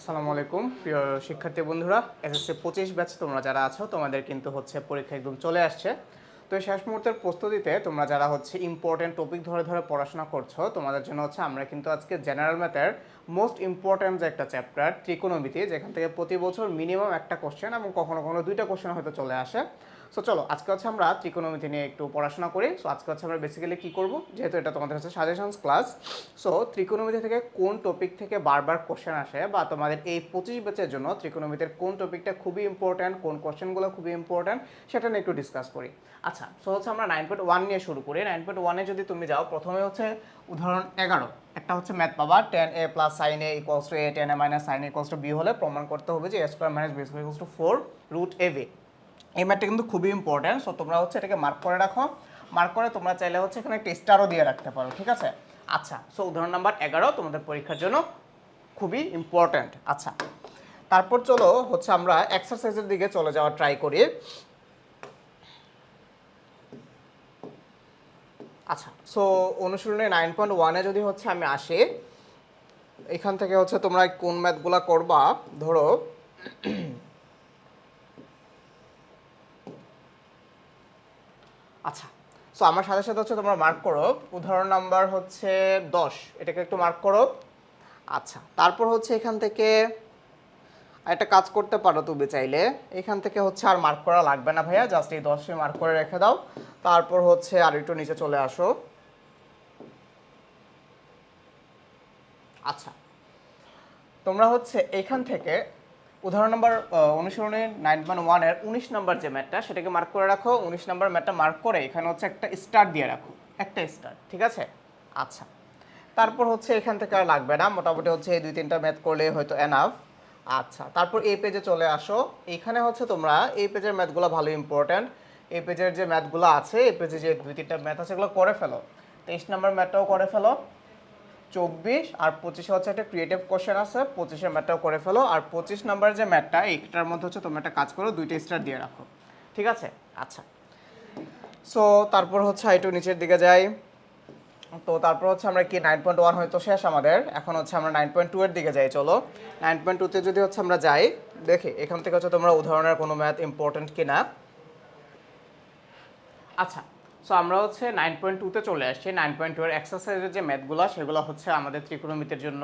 আসসালামু আলাইকুম, প্রিয় শিক্ষার্থী বন্ধুরা, এসএসসি পঁচিশ ব্যাচ তোমরা যারা আছো, তোমাদের কিন্তু হচ্ছে পরীক্ষা একদম চলে আসছে। তো শেষ মুহূর্তের প্রস্তুতিতে তোমরা যারা হচ্ছে ইম্পর্টেন্ট টপিক ধরে ধরে পড়াশোনা করছ, তোমাদের জন্য হচ্ছে আমরা কিন্তু আজকে জেনারেল ম্যাথের মোস্ট ইম্পর্ট্যান্ট যে একটা চ্যাপ্টার ত্রিকোণমিতি যেখান থেকে প্রতি বছর মিনিমাম একটা কোশ্চেন এবং কখনো কখনো দুইটা কোশ্চেন হয়তো চলে আসে। সো চলো, আজকে হচ্ছে আমরা ত্রিকোণমিতি নিয়ে একটু পড়াশোনা করি। সো আজকে হচ্ছে আমরা বেসিক্যালি কী করব? যেহেতু এটা তোমাদের হচ্ছে সাজেশনস ক্লাস সো ত্রিকোণমিতি থেকে কোন টপিক থেকে বারবার কোশ্চেন আসে বা তোমাদের এই পঁচিশ ব্যাচের জন্য ত্রিকোণমিতির কোন টপিকটা খুবই ইম্পর্ট্যান্ট কোন কোশ্চেনগুলো খুবই ইম্পর্ট্যান্ট সেটা নিয়ে একটু ডিসকাস করি। আচ্ছা সো হচ্ছে আমরা নাইন পয়েন্ট ওয়ান নিয়ে শুরু করি। নাইন পয়েন্ট ওয়ানে যদি তুমি যাও, প্রথমে হচ্ছে উদাহরণ এগারো। একটা হচ্ছে ম্যাথ পাবা tan A plus sine A equals to A tan A minus sine A equals to B হলে প্রমাণ করতে হবে যে A square minus B square equals to four root A B এই ম্যাথটা কিন্তু খুবই ইম্পর্ট্যান্ট সো তোমরা হচ্ছে এটাকে মার্ক করে রাখো। মার্ক করে তোমরা চাইলে হচ্ছে এখানে একটা স্টারও দিয়ে রাখতে পারো, ঠিক আছে? আচ্ছা সো উদাহরণ নাম্বার এগারো, তোমাদের পরীক্ষার জন্য খুবই ইম্পর্ট্যান্ট আচ্ছা তারপর চলো হচ্ছে আমরা এক্সারসাইজের দিকে চলে যাওয়ার ট্রাই করি। আচ্ছা। সো অনুশীলনে নাইন পয়েন্ট ওয়ানে যদি হচ্ছে আমি আসি, এখান থেকে হচ্ছে তোমরা কোন ম্যাথগুলা করবা? ধরো আচ্ছা। সো আমার সাথে সাথে হচ্ছে তোমরা মার্ক করো। উদাহরণ নাম্বার হচ্ছে দশ। এটাকে একটু মার্ক করো। আচ্ছা। তারপর হচ্ছে এখান থেকে একটা কাজ করতে পারো তুমি চাইলে। এখান থেকে হচ্ছে আর মার্ক করা লাগবে না ভাইয়া জাস্ট এই দশে মার্ক করে রেখে দাও। তারপর হচ্ছে আর একটু নিচে চলে আসো। আচ্ছা তোমরা হচ্ছে এখান থেকে উদাহরণ নম্বর অনুসরণে নাইন পয়েন্ট ওয়ানের উনিশ নম্বর যে ম্যাটটা সেটাকে মার্ক করে রাখো। উনিশ নম্বর ম্যাটটা মার্ক করে এখানে হচ্ছে একটা স্টার দিয়ে রাখো। একটা স্টার ঠিক আছে? আচ্ছা তারপর হচ্ছে এখান থেকে আর লাগবে না। মোটামুটি হচ্ছে এই দুই তিনটা ম্যাথ করলে হয়তো এনাফ আচ্ছা তারপর এই পেজে চলে আসো। এখানে হচ্ছে তোমরা এই পেজের ম্যাথগুলো ভালো ইম্পর্ট্যান্ট এই পেজের যে ম্যাথগুলো আছে এই পেজে যে দুই তিনটা ম্যাথ আছে, এগুলো করে ফেলো। তেইশ নম্বর ম্যাথটাও করে ফেলো। চব্বিশ, আর পঁচিশে হচ্ছে একটা ক্রিয়েটিভ কোশ্চেন আছে, পঁচিশের ম্যাথটাও করে ফেলো। আর পঁচিশ নাম্বার যে ম্যাথটা এইটার মধ্যে হচ্ছে তোমরা একটা কাজ করো, দুইটা স্টার দিয়ে রাখো। ঠিক আছে? আচ্ছা। সো তারপর হচ্ছে একটু নিচের দিকে যাই। তো তারপর হচ্ছে আমরা কি নাইন পয়েন্ট ওয়ান হয়তো শেষ আমাদের? এখন হচ্ছে আমরা নাইন পয়েন্ট টু এর দিকে যাই, চলো। নাইন পয়েন্ট টুতে যদি হচ্ছে আমরা যাই, দেখি, এখান থেকে হচ্ছে তোমরা উদাহরণের কোনো ম্যাথ ইম্পর্টেন্ট কিনা? আচ্ছা সো আমরা হচ্ছে নাইন পয়েন্ট টুতে চলে আসছি। নাইন পয়েন্ট টু এর এক্সারসাইজের যে ম্যাথগুলো সেগুলো হচ্ছে আমাদের ত্রিকোণমিতির জন্য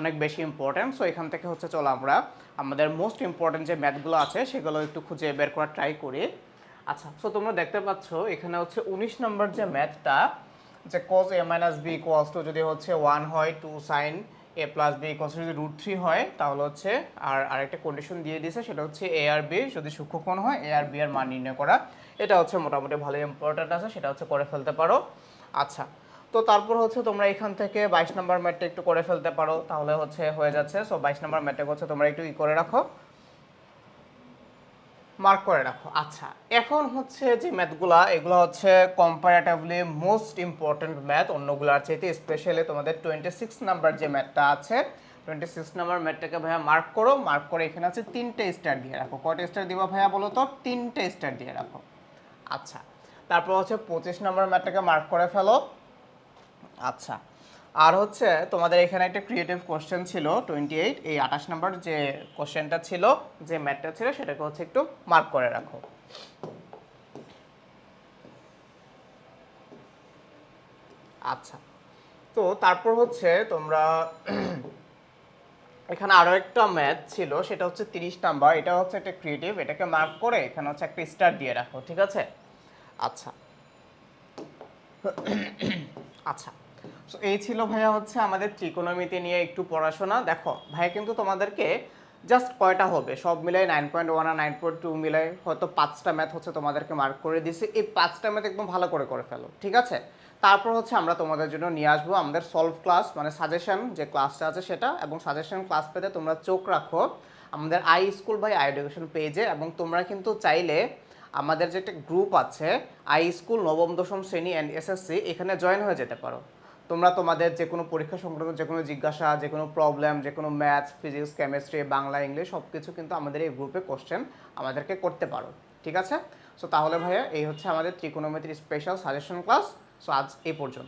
অনেক বেশি ইম্পর্টেন্ট সো এখান থেকে হচ্ছে চলো আমরা, আমাদের মোস্ট ইম্পর্টেন্ট যে ম্যাথগুলো আছে, সেগুলো একটু খুঁজে বের করার ট্রাই করি। আচ্ছা সো তোমরা দেখতে পাচ্ছ, এখানে হচ্ছে উনিশ নম্বর যে ম্যাথটা যে cos A minus B equals to যদি হচ্ছে ওয়ান হয় two sine A plus B equals যদি রুট থ্রি হয়, তাহলে হচ্ছে আর আরেকটা কন্ডিশন দিয়ে দিয়েছে, সেটা হচ্ছে এ আর বি যদি সূক্ষ্মকোণ হয় এ আর বি এর মান নির্ণয় করা। এটা হচ্ছে মোটামুটি ভালো ইম্পর্ট্যান্ট আছে, সেটা হচ্ছে করে ফেলতে পারো। আচ্ছা তো তারপর হচ্ছে তোমরা এখান থেকে বাইশ নম্বর ম্যাটটা একটু করে ফেলতে পারো, তাহলে হচ্ছে হয়ে যাচ্ছে। সো বাইশ নম্বর ম্যাটটা হচ্ছে তোমরা একটু ই করে রাখো। মার্ক করে রাখো। আচ্ছা এখন হচ্ছে যে ম্যাথগুলা এগুলো হচ্ছে কম্পারেটিভলি মোস্ট ইম্পর্টেন্ট ম্যাথ অন্যগুলোর চাইতে স্পেশালি তোমাদের টোয়েন্টি সিক্স নাম্বার যে ম্যাথটা আছে টোয়েন্টি সিক্স নাম্বার ম্যাথটাকে ভাইয়া মার্ক করো মার্ক করে এখানে আছে তিনটে স্টার দিয়ে রাখো। কয়টা স্টার দিবা ভাইয়া বলো তো? তিনটে স্টার দিয়ে রাখো। আচ্ছা তারপর হচ্ছে পঁচিশ নম্বর ম্যাথটাকে মার্ক করে ফেলো। আচ্ছা আর হচ্ছে তোমাদের এখানে একটা ক্রিয়েটিভ কোশ্চেন ছিল টোয়েন্টি এইট এই আঠাশ নম্বর যে কোশ্চেনটা ছিল, যে ম্যাথটা ছিল, সেটাকে হচ্ছে একটু মার্ক করে রাখো। আচ্ছা তো তারপর হচ্ছে তোমরা এখানে আরও একটা ম্যাথ ছিল, সেটা হচ্ছে তিরিশ নাম্বার এটা হচ্ছে একটা ক্রিয়েটিভ এটাকে মার্ক করে এখানে হচ্ছে একটা স্টার দিয়ে রাখো, ঠিক আছে? আচ্ছা। আচ্ছা সো এই ছিল ভাইয়া হচ্ছে আমাদের ত্রিকোণমিতি নিয়ে একটু পড়াশোনা। দেখো, ভাইয়া কিন্তু তোমাদেরকে জাস্ট কয়টা হবে? সব মিলাই নাইন পয়েন্ট ওয়ান আর নাইন পয়েন্ট টু মিলাই হয়তো পাঁচটা ম্যাথ হচ্ছে তোমাদেরকে মার্ক করে দিছি এই পাঁচটা ম্যাথ একদম ভালো করে করে ফেলো, ঠিক আছে? তারপর হচ্ছে আমরা তোমাদের জন্য নিয়ে আসব আমাদের সলভ ক্লাস মানে সাজেশন যে ক্লাসটা আছে সেটা, এবং সাজেশন ক্লাস পেতে তোমরা চোখ রাখো আমাদের I school by I education পেজে এবং তোমরা কিন্তু চাইলে আমাদের যে একটা গ্রুপ আছে আই স্কুল নবম, দশম শ্রেণি অ্যান্ড এসএসসি এখানে জয়েন হয়ে যেতে পারো। তোমরা তোমাদের যে কোনো পরীক্ষা সংক্রান্ত যে কোনো জিজ্ঞাসা যে কোনো প্রবলেম যে কোনো maths physics chemistry Bangla English সব কিছু কিন্তু আমাদের এই গ্রুপে কোশ্চেন আমাদেরকে করতে পারো। ঠিক আছে? সো তাহলে ভাইয়া, এই হচ্ছে আমাদের ত্রিকোণমিতির স্পেশাল সাজেশন ক্লাস সো আজ এই পর্যন্ত।